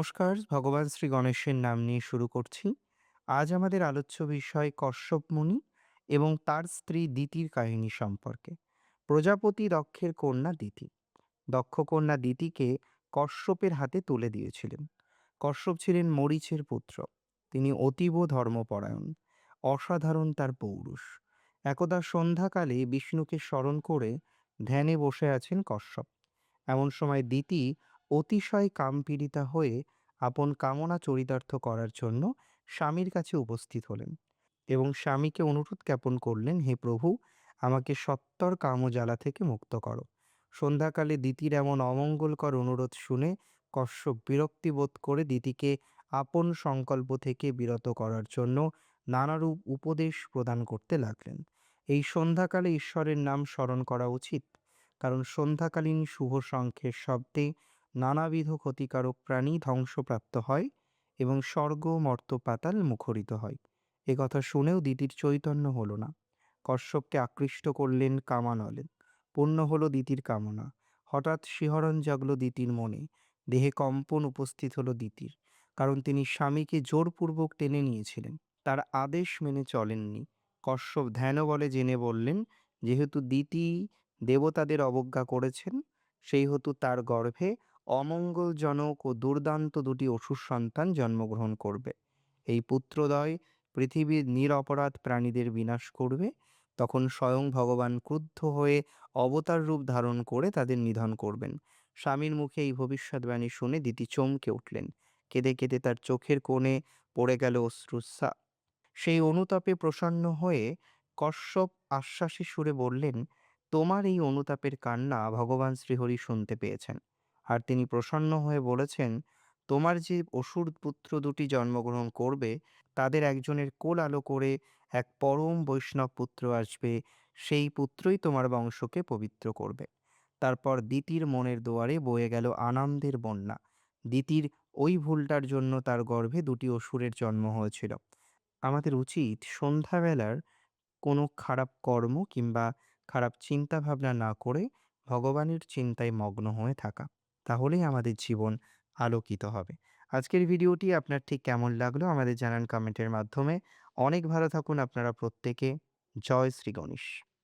নমস্কার, ভগবান শ্রী গণেশের নাম নিয়ে শুরু করছি। আজ আমাদের আলোচ্য বিষয় কশ্যপ মুনি এবং তার স্ত্রী দিতির কাহিনী সম্পর্কে। প্রজাপতি দক্ষের কন্যা দিতি। দক্ষ কন্যা দিতিকে কশ্যপের হাতে তুলে দিয়েছিলেন। কশ্যপ ছিলেন মরিচের পুত্র। তিনি অতীব ধর্মপরায়ণ, অসাধারণ তার পৌরুষ। একদা সন্ধ্যাকালে বিষ্ণুকে স্মরণ করে ধ্যানে বসে আছেন কশ্যপ। এমন সময় দিতি অতিশয় কামপীড়িতা হয়ে আপন কামনা চরিতার্থ করার জন্য স্বামীর কাছে উপস্থিত হলেন এবং স্বামীকে অনুরোধ জ্ঞাপন করলেন, হে প্রভু, আমাকে সত্তর কামজ্বালা থেকে মুক্ত করো। সন্ধ্যাকালে দিতির এমন অমঙ্গলকর অনুরোধ শুনে কশ্যপ বিরক্তি বোধ করে দিতিকে আপন সংকল্প থেকে বিরত করার জন্য নানারূপ উপদেশ প্রদান করতে লাগলেন। এই সন্ধ্যাকালে ঈশ্বরের নাম স্মরণ করা উচিত, কারণ সন্ধ্যাকালীন শুভ শঙ্খের শব্দে নানাবিধ ক্ষতিকারক প্রাণী ধ্বংসপ্রাপ্ত হয় এবং স্বর্গ মর্ত পাতাল মুখরিত হয়। কথা শুনেও দিতির চৈতন্য হলো না। কশ্যপকে আকৃষ্ট করলেন কামানলে পূর্ণ হলো দিতির কামনা। হঠাৎ শিহরণ জাগলো দিতির মনে। দেহে কম্পন উপস্থিত হলো দিতির। কারণ তিনি স্বামীকে জোরপূর্বক টেনে নিয়েছিলেন। তার আদেশ মেনে চলেননি। কশ্যপ ধ্যান বলে জেনে বললেন, যেহেতু দিতি দেবতাদের অবজ্ঞা করেছেন, সেই হেতু তার গর্ভে অমঙ্গলজনক ও দুর্দান্ত দুটি অসুর সন্তান জন্মগ্রহণ করবে। এই পুত্রদয় পৃথিবীর নিরপরাধ প্রাণীদের বিনাশ করবে। তখন স্বয়ং ভগবান ক্রুদ্ধ হয়ে অবতার রূপ ধারণ করে তাদের নিধন করবেন। স্বামীর মুখে এই ভবিষ্যৎবাণী শুনে দিতি চমকে উঠলেন। কেঁদে কেঁদে তার চোখের কোণে পড়ে গেল অশ্রুসা। সেই অনুতাপে প্রসন্ন হয়ে কশ্যপ আশ্বাসী সুরে বললেন, তোমার এই অনুতাপের কান্না ভগবান শ্রীহরি শুনতে পেয়েছেন। আর তিনি প্রসন্ন হয়ে বলেছেন, তোমার যে অসুর পুত্র দুটি জন্মগ্রহণ করবে, তাদের একজনের কোল আলো করে এক পরম বৈষ্ণব পুত্র আসবে, সেই পুত্রই তোমার বংশকে পবিত্র করবে। তারপর দিতির মনের দুয়ারে বয়ে গেল আনন্দের বন্যা। দিতির ওই ভুলটার জন্য তার গর্ভে দুটি অসুরের জন্ম হয়েছিল। আমাদের উচিত সন্ধ্যাবেলার কোনো খারাপ কর্ম কিংবা খারাপ চিন্তা ভাবনা না করে ভগবানের চিন্তায় মগ্ন হয়ে থাকা। তাহলেই আমাদের জীবন আলোকিত হবে। আজকের ভিডিওটি আপনার ঠিক কেমন লাগল আমাদের জানান কমেন্টের মাধ্যমে। অনেক ভালো থাকুন আপনারা প্রত্যেকে। জয় শ্রী গণেশ।